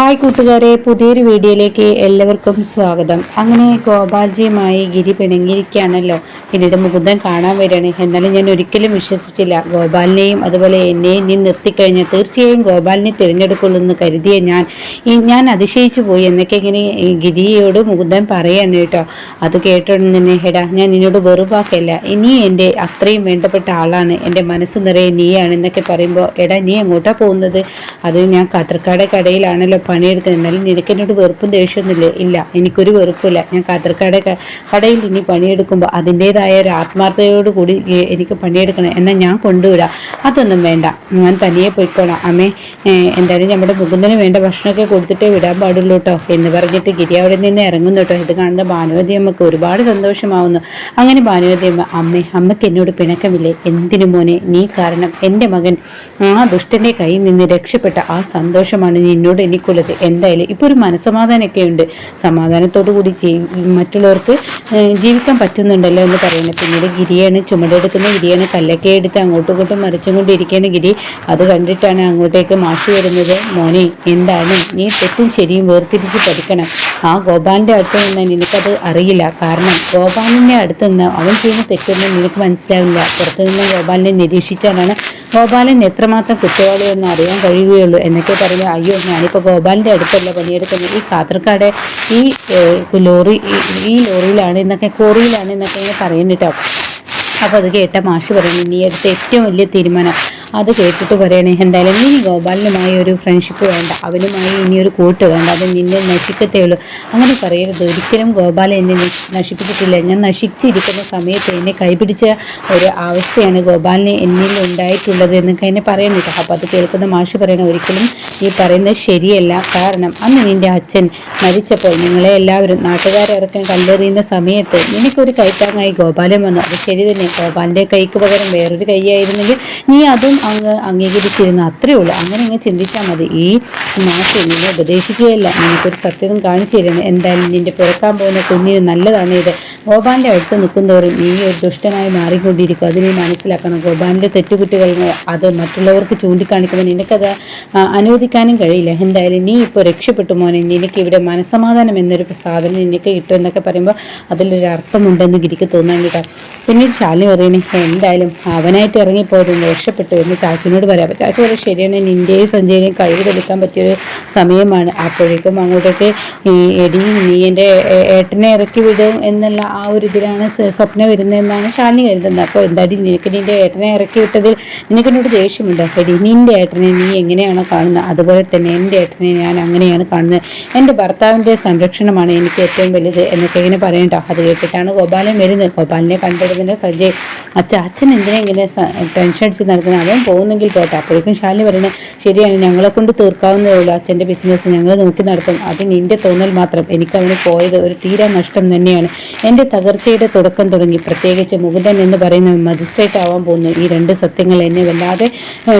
Hi കൂട്ടുകാരെ പുതിയൊരു വീഡിയോയിലേക്ക് എല്ലാവർക്കും സ്വാഗതം. അങ്ങനെ ഗോപാൽജിയുമായി ഗിരി പിണങ്ങിയിരിക്കുകയാണല്ലോ. പിന്നീട് മുകുന്ദൻ കാണാൻ വരികയാണ്. എന്നാലും ഞാൻ ഒരിക്കലും വിശ്വസിച്ചില്ല. ഗോപാലിനെയും അതുപോലെ എന്നെയും നീ നിർത്തിക്കഴിഞ്ഞാൽ തീർച്ചയായും ഗോപാലിനെ തിരഞ്ഞെടുക്കുള്ളൂ എന്ന് കരുതിയ ഞാൻ ഞാൻ അതിശയിച്ചു പോയി. എന്നൊക്കെ ഇങ്ങനെ ഗിരിയോട് മുകുന്ദൻ പറയാണ് കേട്ടോ. അത് കേട്ടോണ്ട് തന്നെ ഹെടാ ഞാൻ നിന്നോട് വെറുവാക്കല്ല ഇനി എന്റെ അത്രയും വേണ്ടപ്പെട്ട ആളാണ്. എന്റെ മനസ്സ് നിറയെ നീയാണ് എന്നൊക്കെ പറയുമ്പോൾ എടാ നീ എങ്ങോട്ടാണ് പോകുന്നത്? അത് ഞാൻ കാത്രക്കാട് കടയിലാണല്ലോ പണിയെടുക്കുന്നത് എന്നാലും നിനക്ക് എന്നോട് വെറുപ്പും ദേഷ്യമൊന്നുമില്ല. ഇല്ല എനിക്കൊരു വെറുപ്പില്ല. ഞാൻ കാത്തർക്കാട് കടയിൽ ഇനി പണിയെടുക്കുമ്പോൾ അതിന്റെതായ ഒരു ആത്മാർത്ഥതയോട് കൂടി എ- എനിക്ക് പണിയെടുക്കണം എന്നാൽ ഞാൻ കൊണ്ടുവിടാം. അതൊന്നും വേണ്ട. ഞാൻ തനിയെ പോയിക്കോളാം. അമ്മേ എന്തായാലും നമ്മുടെ മുകുന്ദന് വേണ്ട ഭക്ഷണമൊക്കെ കൊടുത്തിട്ടേ വിടാൻ പാടുള്ളൂ കേട്ടോ എന്ന് പറഞ്ഞിട്ട് ഗിരി അവിടെ നിന്ന് ഇറങ്ങുന്നു കേട്ടോ ഇത് കാണുന്ന ഭാനുവതി അമ്മയ്ക്ക് ഒരുപാട് സന്തോഷമാവുന്നു. അങ്ങനെ ഭാനുവതി അമ്മ അമ്മേ അമ്മയ്ക്ക് എന്നോട് പിണക്കമില്ലേ? എന്തിനു മോനെ? നീ കാരണം എന്റെ മകൻ ആ ദുഷ്ടന്റെ കയ്യിൽ നിന്ന് രക്ഷപ്പെട്ട ആ സന്തോഷമാണ്. നിന്നോട് എനിക്കുള്ളത് എന്തായാലും ഇപ്പോൾ ഒരു മനസമാധാനമൊക്കെ ഉണ്ട്. സമാധാനത്തോടു കൂടി മറ്റുള്ളവർക്ക് ജീവിക്കാൻ പറ്റുന്നുണ്ടല്ലോ എന്ന് പറയുന്നത്. പിന്നീട് ഗിരിയാണ് ചുമടെടുക്കുന്ന ഗിരിയാണ് കല്ലൊക്കെ എടുത്ത് അങ്ങോട്ടും ഇങ്ങോട്ടും മറിച്ചും ഗിരി. അത് കണ്ടിട്ടാണ് അങ്ങോട്ടേക്ക് മാഷി വരുന്നത്. മോനെ എന്താണ്? നീ തെറ്റും ശരിയും വേർതിരിച്ച് പഠിക്കണം. ആ ഗോപാലിന്റെ അടുത്ത് നിന്ന് നിനക്കത് അറിയില്ല. കാരണം ഗോപാലിന്റെ അടുത്ത് നിന്ന് അവൻ ചെയ്യുന്ന തെറ്റൊന്നും നിനക്ക് മനസ്സിലാവില്ല. പുറത്തു നിന്ന് ഗോപാലിനെ നിരീക്ഷിച്ചാലാണ് ഗോപാലൻ എത്രമാത്രം കുറ്റവാളിയെന്ന് അറിയാൻ കഴിയുകയുള്ളൂ എന്നൊക്കെ പറഞ്ഞു അയ്യോ ഞാനിപ്പോൾ ഗോപാലിന്റെ അടുത്തല്ല പണിയെടുക്കുന്നത്. ഈ കാത്രക്കാട് ഈ ലോറി ഈ ലോറിയിലാണ് എന്നൊക്കെ കോറിയിലാണ് എന്നൊക്കെ ഇങ്ങനെ പറയുന്നുട്ടോ അപ്പോൾ അത് കേട്ട മാഷ് പറയുന്നു നീ എടുത്ത ഏറ്റവും വലിയ തീരുമാനം അത് കേട്ടിട്ട് പറയണേ എന്തായാലും ഇനി ഗോപാലനുമായി ഒരു ഫ്രണ്ട്ഷിപ്പ് വേണ്ട. അവനുമായി ഇനി ഒരു കൂട്ട് വേണ്ട. അത് നിന്നെ നശിക്കത്തേ ഉള്ളൂ. അങ്ങനെ പറയരുത്. ഒരിക്കലും ഗോപാലൻ എന്നെ നശി- നശിപ്പിച്ചിട്ടില്ല. ഞാൻ നശിച്ചിരിക്കുന്ന സമയത്ത് എന്നെ കൈപിടിച്ച ഒരു അവസ്ഥയാണ് ഗോപാലിന് എന്നിൽ ഉണ്ടായിട്ടുള്ളത് എന്നൊക്കെ എന്നെ പറയുന്നു കേട്ടോ അപ്പോൾ അത് കേൾക്കുന്ന മാഷി പറയണ ഒരിക്കലും ഈ പറയുന്നത് ശരിയല്ല. കാരണം അന്ന് നിന്റെ അച്ഛൻ മരിച്ചപ്പോൾ നിങ്ങളെ എല്ലാവരും നാട്ടുകാരിറക്കാൻ കല്ലെറിയുന്ന സമയത്ത് നിനക്കൊരു കൈത്താങ്ങായി ഗോപാലൻ വന്നു. അത് ശരി തന്നെ. ഗോപാലിന്റെ കൈക്ക് പകരം വേറൊരു കൈയായിരുന്നെങ്കിൽ നീ അതും അങ്ങ് അംഗീകരിച്ചിരുന്നു അത്രയേ ഉള്ളൂ. അങ്ങനെ അങ്ങ് ചിന്തിച്ചാൽ മതി. ഈ മാഷ് നിന്നെ ഉപദേശിക്കുകയല്ല. നിനക്കൊരു സത്യം കാണിച്ചു തരുന്നു എന്തായാലും നിന്റെ പിറക്കാൻ പോകുന്ന കുഞ്ഞിന് നല്ലതാണ് ഇത്. ഗോപാലിന്റെ അടുത്ത് നിൽക്കുന്തോറും നീ ഒരു ദുഷ്ടനായി മാറിക്കൊണ്ടിരിക്കും. അത് നീ മനസ്സിലാക്കണം. ഗോപാലിന്റെ തെറ്റുകുട്ടികൾ അത് മറ്റുള്ളവർക്ക് ചൂണ്ടിക്കാണിക്കുമ്പോൾ നിനക്കത് അനുവദിക്കാനും കഴിയില്ല. എന്തായാലും നീ ഇപ്പോൾ രക്ഷപ്പെട്ടു മോനെ. നിനക്ക് ഇവിടെ മനസമാധാനം എന്നൊരു സാധനം നിനക്ക് കിട്ടും എന്നൊക്കെ പറയുമ്പോൾ അതിലൊരു അർത്ഥമുണ്ടെന്ന് ഗിരിക്ക് തോന്നാൻ കേട്ടോ. പിന്നീട് ശാലിനി പറയുന്നത് എന്തായാലും അവനായിട്ട് ഇറങ്ങിപ്പോയത് രക്ഷപ്പെട്ടു എന്ന് ചാച്ചുവിനോട് പറയാം. അപ്പോൾ ചാച്ചു പറയും ശരിയാണ് നിന്റെയും സഞ്ജയനെയും കഴിവ് തെളിക്കാൻ പറ്റിയൊരു സമയമാണ്. അപ്പോഴേക്കും അങ്ങോട്ടേക്ക് എടി നീ എന്റെ ഏട്ടനെ ഇറക്കി വിടും എന്നുള്ള ആ ഒരു ഇതിലാണ് സ്വപ്നം വരുന്നതെന്നാണ് ശാലിനി കരുതുന്നത്. അപ്പോൾ എന്താടി നിനക്ക് നിന്റെ ഏട്ടനെ ഇറക്കി വിട്ടതിൽ നിനക്കെന്നോട് ദേഷ്യമുണ്ടോ? എടി നിന്റെ ഏട്ടനെ നീ എങ്ങനെയാണോ കാണുന്നത്? അതുപോലെ തന്നെ എന്റെ ഏട്ടനെ ഞാൻ അങ്ങനെയാണ് കാണുന്നത്. എന്റെ ഭർത്താവിന്റെ സംരക്ഷണമാണ് എനിക്ക് ഏറ്റവും വലുത് എന്നൊക്കെ ഇങ്ങനെ പറയണ്ടോ അത് കേട്ടിട്ടാണ് ഗോപാലൻ വരുന്നത്. ഗോപാലിനെ കണ്ടെടുക്കുന്ന സഞ്ജയ് അച്ഛൻ അച്ഛൻ എന്തിനാ ഇങ്ങനെ ടെൻഷൻ നടക്കുന്നത് അവൻ പോകുന്നെങ്കിൽ പോട്ടെ. അപ്പോഴേക്കും ശാലിനി പറയുന്നത് ശരിയാണ് ഞങ്ങളെ കൊണ്ട് തീർക്കാവുന്നതേ ഉള്ളൂ. അച്ഛന്റെ ബിസിനസ് ഞങ്ങൾ നോക്കി നടത്തും. അത് നിന്റെ തോന്നൽ മാത്രം. എനിക്ക് അവന് പോയത് ഒരു തീരാ നഷ്ടം തന്നെയാണ്. എന്റെ തകർച്ചയുടെ തുടക്കം തുടങ്ങി. പ്രത്യേകിച്ച് മുകുന്ദൻ എന്ന് പറയുന്ന മജിസ്ട്രേറ്റ് ആവാൻ പോകുന്നു ഈ രണ്ട് സത്യങ്ങൾ എന്നെ വല്ലാതെ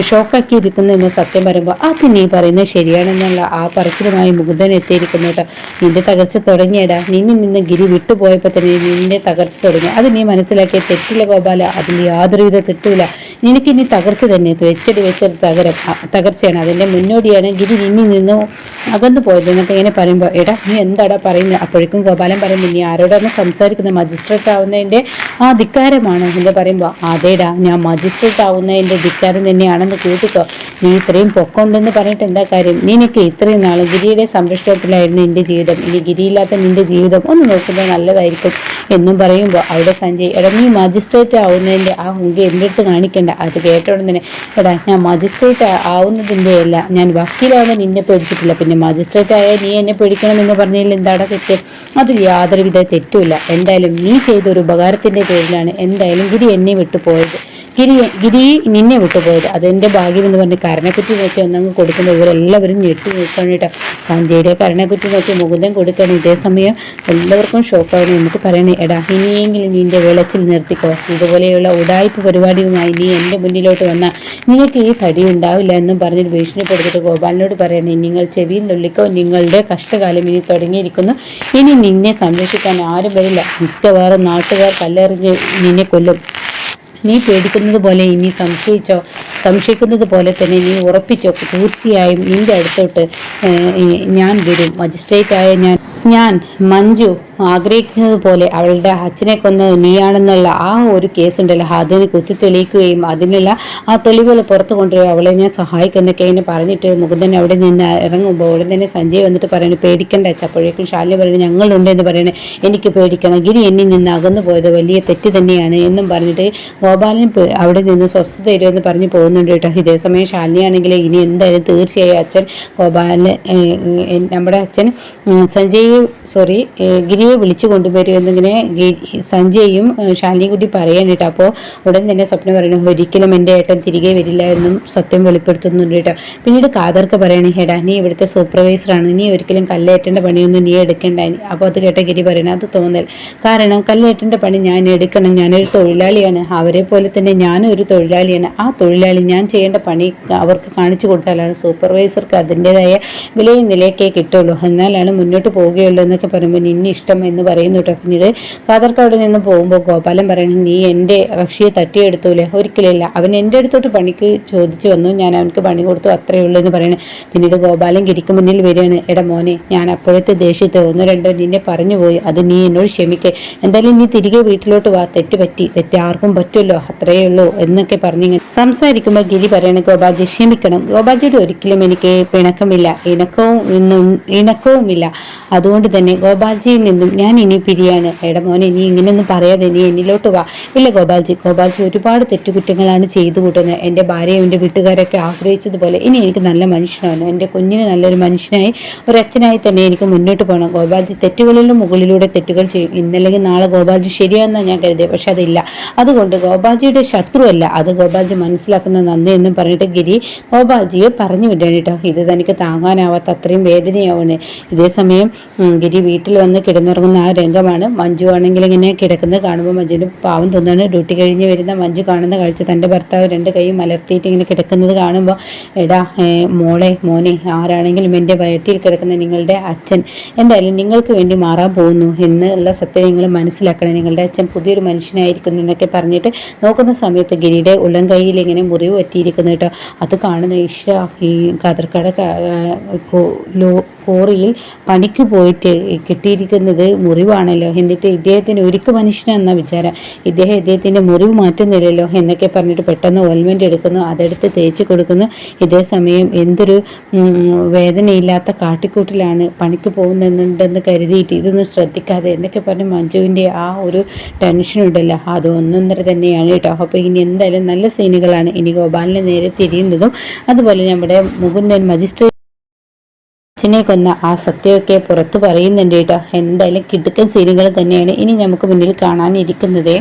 ഷോക്കാക്കിയിരിക്കുന്നു എന്ന് സത്യം പറയുമ്പോൾ അത് നീ പറയുന്നത് ശരിയാണെന്നുള്ള ആ പറച്ചിലുമായി മുകുന്ദൻ എത്തിയിരിക്കുന്നു കേട്ടോ. നിന്റെ തകർച്ച തുടങ്ങിയടാ. നിന്നിൽ നിന്ന് ഗിരി വിട്ടുപോയപ്പോൾ തന്നെ നിന്റെ തകർച്ച തുടങ്ങി. അത് നീ മനസ്സിലാക്കിയ തെറ്റില്ല ഗോപാല. അതിൽ യാതൊരുവിധ തെറ്റില്ല നിനക്ക് ഇനി തകർച്ച തന്നെ വെച്ചടി വെച്ചത് തകര തകർച്ചയാണ്. അതിന്റെ മുന്നോടിയാണ് ഗിരി നിന്നിൽ നിന്ന് അകന്നു പോയത് എന്നൊക്കെ ഇങ്ങനെ പറയുമ്പോൾ എടാ നീ എന്താടാ പറയുന്നത് അപ്പോഴേക്കും ഗോപാലൻ പറയുമ്പോൾ നീ ആരോടാണ് സംസാരിക്കുന്നത്? മജിസ്ട്രേറ്റ് ആവുന്നതിന്റെ ആ ധിക്കാരമാണ്. എന്ന് പറയുമ്പോൾ അതേടാ ഞാൻ മജിസ്ട്രേറ്റ് ആവുന്നതിന്റെ ധിക്കാരം തന്നെയാണെന്ന് കൂട്ടിക്കോ നീ ഇത്രയും പൊക്കമുണ്ടെന്ന് പറഞ്ഞിട്ട് എന്താ കാര്യം? നിനക്ക് ഇത്രയും നാളും ഗിരിയുടെ സംരക്ഷണത്തിലായിരുന്നു എന്റെ ജീവിതം. ഇനി ഗിരിയില്ലാത്ത നിന്റെ ജീവിതം ഒന്ന് നോക്കുന്നത് നല്ലതായിരിക്കും. എന്നും പറയുമ്പോൾ അവിടെ സഞ്ജയ് എടാ നീ മജിസ്ട്രേറ്റ് ആവുന്നതിന്റെ ആ ഹുങ്കി എന്റെ അടുത്ത് കാണിക്കണ്ട. അത് കേട്ടോടെ തന്നെ എടാ ഞാൻ മജിസ്ട്രേറ്റ് ആവുന്നതിന്റെ അല്ല ഞാൻ വക്കീലാവുന്ന നിന്നെ പേടിച്ചിട്ടില്ല. പിന്നെ മജിസ്ട്രേറ്റ് ആയാൽ നീ എന്നെ പേടിക്കണമെന്ന് പറഞ്ഞതിൽ എന്താണ് തെറ്റ്? അതിൽ യാതൊരുവിധ തെറ്റുമില്ല. എന്തായാലും നീ ചെയ്തൊരു ഉപകാരത്തിന്റെ പേരിലാണ് എന്തായാലും ഗിരി എന്നെ വിട്ടുപോയത്. ഗിരി ഗിരി നിന്നെ വിട്ടുപോയത്. അതെന്റെ ഭാഗ്യം എന്ന് പറഞ്ഞ് കരണക്കുറ്റി നോക്കി ഒന്നങ്ങ് കൊടുക്കുമ്പോൾ ഇവരെല്ലാവരും ഞെട്ടി നിൽക്കണം കേട്ടോ. സഞ്ജയുടെ കരണക്കുറ്റി നോക്കി മുകുന്ദൻ കൊടുക്കണം ഇതേ സമയം എല്ലാവർക്കും ഷോക്കാണ്. എന്നിട്ട് പറയണേ എടാ ഇനിയെങ്കിലും നീ നിന്റെ വിളച്ചിൽ നിർത്തിക്കോ. ഇതുപോലെയുള്ള ഉടായ്പ പരിപാടിയുമായി നീ എന്റെ മുന്നിലോട്ട് വന്നാൽ നിനക്ക് ഈ തടി ഉണ്ടാവില്ല എന്നും പറഞ്ഞിട്ട് ഭീഷണിപ്പെടുത്തിട്ട് ഗോപാലിനോട് പറയണേ നിങ്ങൾ ചെവിയിൽ നുള്ളിക്കോ. നിങ്ങളുടെ കഷ്ടകാലം ഇനി തുടങ്ങിയിരിക്കുന്നു. ഇനി നിന്നെ സംരക്ഷിക്കാൻ ആരും വരില്ല. മിക്കവാറും നാട്ടുകാർ കല്ലെറിഞ്ഞ് നിന്നെ കൊല്ലും. നീ പേടിക്കുന്നത് പോലെ ഇനി സംശയിച്ചോ സംശയിക്കുന്നത് പോലെ തന്നെ നീ ഉറപ്പിച്ചോ. തീർച്ചയായും നിന്റെ അടുത്തോട്ട് ഞാൻ വരും. മജിസ്ട്രേറ്റായ ഞാൻ ഞാൻ മഞ്ജു ആഗ്രഹിക്കുന്നത് പോലെ അവളുടെ അച്ഛനെ കൊന്നത് നീയാണെന്നുള്ള ആ ഒരു കേസ് ഉണ്ടല്ലോ അതിന് കുത്തി തെളിയിക്കുകയും അതിനുള്ള ആ തെളിവുകൾ പുറത്തു കൊണ്ടുവരും അവളെ ഞാൻ സഹായിക്കുന്നൊക്കെ ഇങ്ങനെ പറഞ്ഞിട്ട് മുകുന്ദൻ അവിടെ നിന്ന് ഇറങ്ങുമ്പോൾ ഉടൻ തന്നെ സഞ്ജയ് വന്നിട്ട് പറയുന്നു പേടിക്കണ്ട അപ്പോഴേക്കും ശാലിനി പറയുന്നത് ഞങ്ങളുണ്ട് എന്ന് പറയണേ. എനിക്ക് പേടിക്കണം ഗിരി എന്നിൽ നിന്ന് അകന്നു പോയത് വലിയ തെറ്റ് തന്നെയാണ് എന്നും പറഞ്ഞിട്ട് ഗോപാലൻ അവിടെ നിന്ന് സ്വസ്ഥത തരുമെന്ന് പറഞ്ഞ് പോകുന്നുണ്ട് കേട്ടോ. ഇതേസമയം ശാലിനിയാണെങ്കിൽ ഇനി എന്തായാലും തീർച്ചയായും അച്ഛൻ ഗോപാലൻ നമ്മുടെ അച്ഛൻ സഞ്ജയ് സോറി ഏഹ്, ഗിരിയെ വിളിച്ചു കൊണ്ടുവരും എന്നിങ്ങനെ സഞ്ജയും ശാലിനിയും കൂടി കേട്ടോ അപ്പോൾ ഉടൻ തന്നെ സ്വപ്നം പറയുന്നു ഒരിക്കലും എന്റെ ഏട്ടൻ തിരികെ വരില്ല എന്നും സത്യം വെളിപ്പെടുത്തുന്നുണ്ട് കേട്ടോ. പിന്നീട് കാതർക്ക് പറയണേ ഹേടാ നീ ഇവിടുത്തെ സൂപ്പർവൈസറാണ് നീ ഒരിക്കലും കല്ലേറ്റേണ്ട പണിയൊന്നും നീ എടുക്കേണ്ട. അപ്പോൾ അത് കേട്ട ഗിരി പറയണം അത് തോന്നൽ. കാരണം കല്ലേറ്റേണ്ട പണി ഞാൻ എടുക്കണം. ഞാനൊരു തൊഴിലാളിയാണ്. അവരെ പോലെ തന്നെ ഞാനും ഒരു തൊഴിലാളിയാണ്. ആ തൊഴിലാളി ഞാൻ ചെയ്യേണ്ട പണി അവർക്ക് കാണിച്ചു കൊടുത്താലാണ് സൂപ്പർവൈസർക്ക് അതിന്റെതായ വിലയും നിലയൊക്കെ കിട്ടുള്ളൂ. എന്നാലാണ് മുന്നോട്ട് പോവുകയുള്ളൂ എന്നൊക്കെ പറയുമ്പോൾ നിന്നെ ഇഷ്ടം എന്ന് പറയുന്നു കേട്ടോ. പിന്നീട് കാതർക്ക് അവിടെ നിന്ന് പോകുമ്പോൾ ഗോപാലൻ പറയുന്നത് നീ എന്റെ കക്ഷിയെ തട്ടിയെടുത്തൂലേ? ഒരിക്കലില്ല അവൻ എന്റെ അടുത്തോട്ട് പണിക്ക് ചോദിച്ചു വന്നു. ഞാൻ അവനക്ക് പണി കൊടുത്തു അത്രയേ ഉള്ളൂ എന്ന് പറയുന്നത് പിന്നീട് ഗോപാലൻ ഗിരിക്ക് മുന്നിൽ വരികയാണ്. എടാ മോനെ ഞാൻ അപ്പോഴത്തെ ദേഷ്യത്തെ ഒന്നോ രണ്ടോ നിന്നെ പറഞ്ഞു പോയി. അത് നീ എന്നോട് ക്ഷമിക്കേ. എന്തായാലും നീ തിരികെ വീട്ടിലോട്ട് വാ. തെറ്റ് പറ്റി തെറ്റ് ആർക്കും പറ്റുമല്ലോ അത്രയേ ഉള്ളൂ എന്നൊക്കെ പറഞ്ഞു സംസാരിക്കുമ്പോൾ ഗിരി പറയണ ഗോപാജി ക്ഷമിക്കണം. ഗോപാൽജിയുടെ ഒരിക്കലും എനിക്ക് പിണക്കമില്ല. ഇണക്കവും ഇണക്കവുമില്ല. അതുകൊണ്ട് തന്നെ ഗോപാജിയിൽ നിന്നും ഞാൻ ഇനി പിരിയാണ്. എടാ മോനെ നീ ഇങ്ങനെയൊന്നും പറയാതെ നീ എന്നിലോട്ട് വാ. ഇല്ല ഗോപാൽജി. ഗോപാൽജി ഒരുപാട് തെറ്റുകുറ്റങ്ങളാണ് ചെയ്തു കൂട്ടുന്നത്. എന്റെ ഭാര്യയും എന്റെ വീട്ടുകാരൊക്കെ ആഗ്രഹിച്ചതുപോലെ ഇനി എനിക്ക് നല്ല മനുഷ്യനാണ്. എന്റെ കുഞ്ഞിന് നല്ലൊരു മനുഷ്യനായി ഒരു അച്ഛനായി തന്നെ എനിക്ക് മുന്നോട്ട് പോകണം. ഗോപാൽജി തെറ്റുകളിലും മുകളിലൂടെ തെറ്റുകൾ ചെയ്യും. ഇന്നല്ലെങ്കിൽ നാളെ ഗോപാൽജി ശരിയാണെന്നാണ് ഞാൻ കരുതിയത് പക്ഷെ അതില്ല. അതുകൊണ്ട് ഗോപാൽജിയുടെ ശത്രുവല്ല. അത് ഗോപാൽജി മനസ്സിലാക്കുന്ന നന്ദി എന്നും പറഞ്ഞിട്ട് ഗിരി ഗോപാൽജിയെ പറഞ്ഞു വിടാണ് കേട്ടോ. ഇത് തനിക്ക് താങ്ങാനാവാത്ത അത്രയും വേദനയാവണേ ഇതേസമയം ഗിരി വീട്ടിൽ വന്ന് കിടന്നുറങ്ങുന്ന ആ രംഗമാണ്. മഞ്ജു ആണെങ്കിൽ ഇങ്ങനെ കിടക്കുന്നത് കാണുമ്പോൾ മഞ്ജുവിന് പാവം തോന്നാണ് ഡ്യൂട്ടി കഴിഞ്ഞ് വരുന്ന മഞ്ജു കാണുന്ന കാഴ്ച തന്റെ ഭർത്താവ് രണ്ട് കൈയും മലർത്തിയിട്ട് ഇങ്ങനെ കിടക്കുന്നത് കാണുമ്പോൾ എടാ മോളെ മോനെ ആരാണെങ്കിലും എന്റെ വയറ്റിൽ കിടക്കുന്ന നിങ്ങളുടെ അച്ഛൻ എന്തായാലും നിങ്ങൾക്ക് വേണ്ടി മാറാൻ പോകുന്നു എന്നുള്ള സത്യം നിങ്ങൾ മനസ്സിലാക്കണം. നിങ്ങളുടെ അച്ഛൻ പുതിയൊരു മനുഷ്യനായിരിക്കുന്നു എന്നൊക്കെ പറഞ്ഞിട്ട് നോക്കുന്ന സമയത്ത് ഗിരിയുടെ ഉള്ളം കൈയിൽ ഇങ്ങനെ മുറിവ് പറ്റിയിരിക്കുന്നു കേട്ടോ. അത് കാണുന്ന ഈശ്വര ഈ കതിർക്കട കോറിയിൽ പണിക്ക് പോയിട്ട് കിട്ടിയിരിക്കുന്നത് മുറിവാണല്ലോ. എന്നിട്ട് ഇദ്ദേഹത്തിന് ഒരുക്ക് മനുഷ്യനാണെന്ന വിചാരം. ഇദ്ദേഹം ഇദ്ദേഹത്തിന്റെ മുറിവ് മാറ്റുന്നില്ലല്ലോ എന്നൊക്കെ പറഞ്ഞിട്ട് പെട്ടെന്ന് ഓൽമെന്റ് എടുക്കുന്നു. അതെടുത്ത് തേച്ച് കൊടുക്കുന്നു. ഇതേ സമയം എന്തൊരു വേദനയില്ലാത്ത കാട്ടിക്കൂട്ടിലാണ് പണിക്ക് പോകുന്നുണ്ടെന്ന് കരുതിയിട്ട് ഇതൊന്നും ശ്രദ്ധിക്കാതെ എന്നൊക്കെ പറഞ്ഞ് മഞ്ജുവിന്റെ ആ ഒരു ടെൻഷൻ ഉണ്ടല്ലോ. അത് ഒന്നൊന്നര തന്നെയാണ് കേട്ടോ. അപ്പോൾ ഇനി എന്തായാലും നല്ല സീനുകളാണ് ഇനി ഗോപാലിനെ നേരെ തിരിയുന്നതും. അതുപോലെ നമ്മുടെ മുകുന്ദൻ മജിസ്ട്രേറ്റ് അച്ഛനെ കൊന്ന ആ സത്യമൊക്കെ പുറത്തു പറയുന്നുണ്ട് കേട്ടോ. എന്തായാലും കിടുക്കൻ സീനുകൾ തന്നെയാണ് ഇനി നമുക്ക് മുന്നിൽ കാണാനിരിക്കുന്നത്.